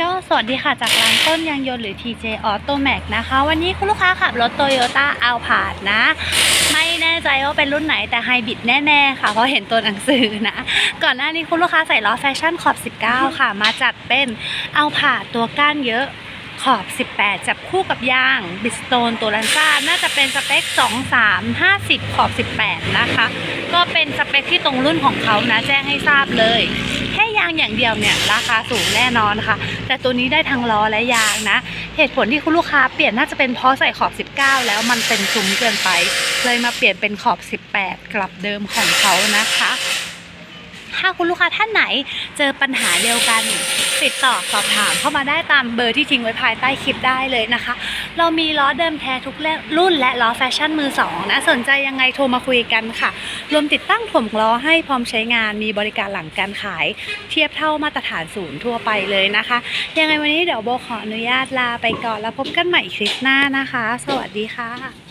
ก็สวัสดีค่ะจากร้านต้นยางยนต์หรือ TJ Auto Max นะคะ วันนี้คุณลูกค้าขับรถ Toyota a l p a r d นะ ไม่แน่ใจว่าเป็นรุ่นไหนแต่ไฮบริดแน่ ๆ ค่ะ เพราะเห็นตัวหนังสือนะ ก่อนหน้านี้คุณลูกค้าใส่ล้อแฟชั่นขอบ 19 ค่ะ มาจัดเป็น a l p a r d ตัวก้านเยอะขอบ 18 จับคู่กับยางบิสโตนตัวลันซ่า น่าจะเป็นสเปค 2 3 50 ขอบ 18 นะคะ ก็เป็นสเปคที่ตรงรุ่นของเขานะ แจ้งให้ทราบเลย ยางอย่างเดียวเนี่ยราคาสูงแน่นอนค่ะ แต่ตัวนี้ได้ทั้งล้อและยางนะ เหตุผลที่คุณลูกค้าเปลี่ยนน่าจะเป็นเพราะใส่ขอบ 19 แล้วมันเป็นซุ้มเกินไป เลยมาเปลี่ยนเป็นขอบ 18 กลับเดิมของเขานะคะ ถ้าคุณลูกค้าท่านไหนเจอปัญหาเดียวกัน ติดต่อสอบถามเข้ามาได้ตามเบอร์ที่ทิ้งไว้ภายใต้คลิปได้เลยนะคะ เรามีล้อเดิมแท้ทุกรุ่นและล้อแฟชั่นมือสองนะสนใจยังไงโทรมาคุยกันค่ะ รวมติดตั้งถ่วงล้อให้พร้อมใช้งานมีบริการหลังการขาย เทียบเท่ามาตรฐานศูนย์ทั่วไปเลยนะคะ ยังไงวันนี้เดี๋ยวโบขออนุญาตลาไปก่อนแล้วพบกันใหม่คลิปหน้านะคะ สวัสดีค่ะ